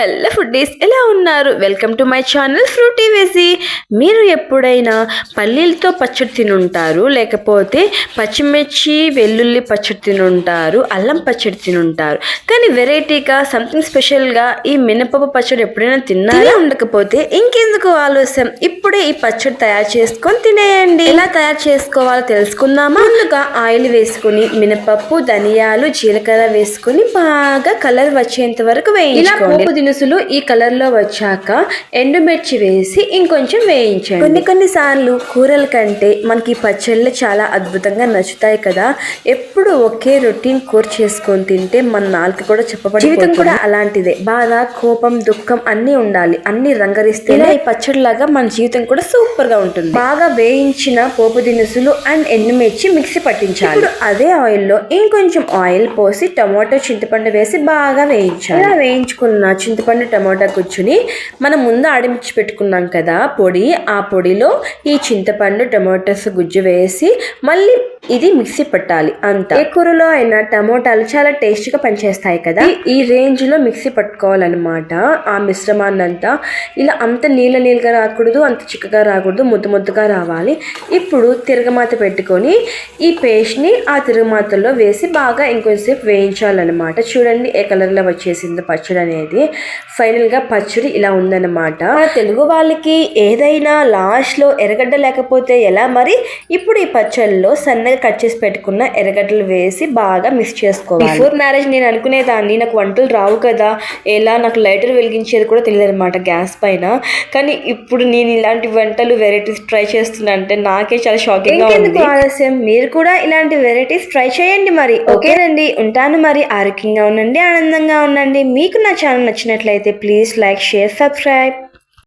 Hello foodies ఎలా ఉన్నారు? Welcome to my channel Frooti వేసి మీరు ఎప్పుడైనా పల్లీలతో పచ్చడి తినుంటారు? లేకపోతే పచ్చిమిర్చి వెల్లుల్లి పచ్చడి తినుంటారు అల్లం పచ్చడి తినుంటారు. కానీ వెరైటీగా సంథింగ్ స్పెషల్గా ఈ మినపప్పు పచ్చడి ఎప్పుడైనా తిన్నారా? ఉండకపోతే ఇంకెందుకు ఆలస్యం? ఇప్పుడే ఈ పచ్చడి తయారు చేసుకొని తినేయండి. ఎలా తయారు చేసుకోవాలో తెలుసుకుందామా? ముందుగా ఆయిల్ వేసుకుని మినపప్పు ధనియాలు జీలకర్ర వేసుకుని బాగా కలర్ వచ్చేంత వరకు వేయించుకోండి. దినుసులు ఈ కలర్లో వచ్చాక ఎండుమిర్చి వేసి ఇంకొంచెం వేయించండి. కొన్ని కొన్ని సార్లు కూరల కంటే మనకి ఈ పచ్చళ్ళు చాలా అద్భుతంగా నచ్చుతాయి కదా. ఎప్పుడు ఒకే రొటీన్ కూర చేసుకొని తింటే మన నాలుక కూడా చెప్పబడి జీవితం కూడా అలాంటిదే. బాధ కోపం దుఃఖం అన్నీ ఉండాలి. అన్ని రంగరిస్తే ఈ పచ్చడి లాగా మన జీవితం కూడా సూపర్గా ఉంటుంది. బాగా వేయించిన పోపు దినుసులు అండ్ ఎండుమిర్చి మిక్సీ పట్టించాలి. ఇప్పుడు అదే ఆయిల్లో ఇంకొంచెం ఆయిల్ పోసి టమాటో చింతపండు వేసి బాగా వేయించాలి. ఇలా వేయించుకున్న చింతపండు టమాటా కూర్చుని మనం ముందు ఆడించి పెట్టుకున్నాం కదా పొడి. ఆ పొడిలో ఈ చింతపండు టమాటాస్ గుజ్జు వేసి మళ్ళీ ఇది మిక్సీ పట్టాలి అంత. ఏ కూరలో అయినా టమోటాలు చాలా టేస్ట్గా పనిచేస్తాయి కదా? ఈ- రేంజ్లో రేంజ్లో మిక్సీ పట్టుకోవాలన్నమాట. ఆ మిశ్రమాన్ని అంతా ఇలా అంత నీళ్ళ నీళ్ళగా రాకూడదు అంత చిక్కగా రాకూడదు ముద్దు ముద్దుగా రావాలి. ఇప్పుడు తిరగమాత పెట్టుకొని ఈ పేస్ట్ని ఆ తిరగమాతలో వేసి బాగా ఇంకొంచెంసేపు వేయించాలన్నమాట. చూడండి ఏ కలర్లో వచ్చేసిందో పచ్చడి అనేది. ఫైనల్గా పచ్చడి ఇలా ఉందన్నమాట. తెలుగు వాళ్ళకి ఏదైనా లాస్ట్లో ఎర్రగడ్డ లేకపోతే ఎలా మరి? ఇప్పుడు ఈ పచ్చళ్ళలో సన్నగా కట్ చేసి పెట్టుకున్న ఎర్రగడ్డలు వేసి బాగా మిక్స్ చేసుకోవాలి. బిఫోర్ మ్యారేజ్ నేను అనుకునేదాన్ని నాకు వంటలు రావు కదా ఎలా నాకు లైటర్ వెలిగించేది కూడా తెలియదు అనమాట గ్యాస్ పైన. కానీ ఇప్పుడు నేను ఇలాంటి వంటలు వెరైటీస్ ట్రై చేస్తున్నా అంటే నాకే చాలా షాకింగ్ ఆలస్యం? మీరు కూడా ఇలాంటి వెరైటీస్ ట్రై చేయండి మరి. ఓకేనండి ఉంటాను మరి. ఆరోగ్యంగా ఉండండి ఆనందంగా ఉండండి. మీకు నా ఛానల్ నచ్చినట్లయితే ప్లీజ్ లైక్ షేర్ సబ్స్క్రైబ్.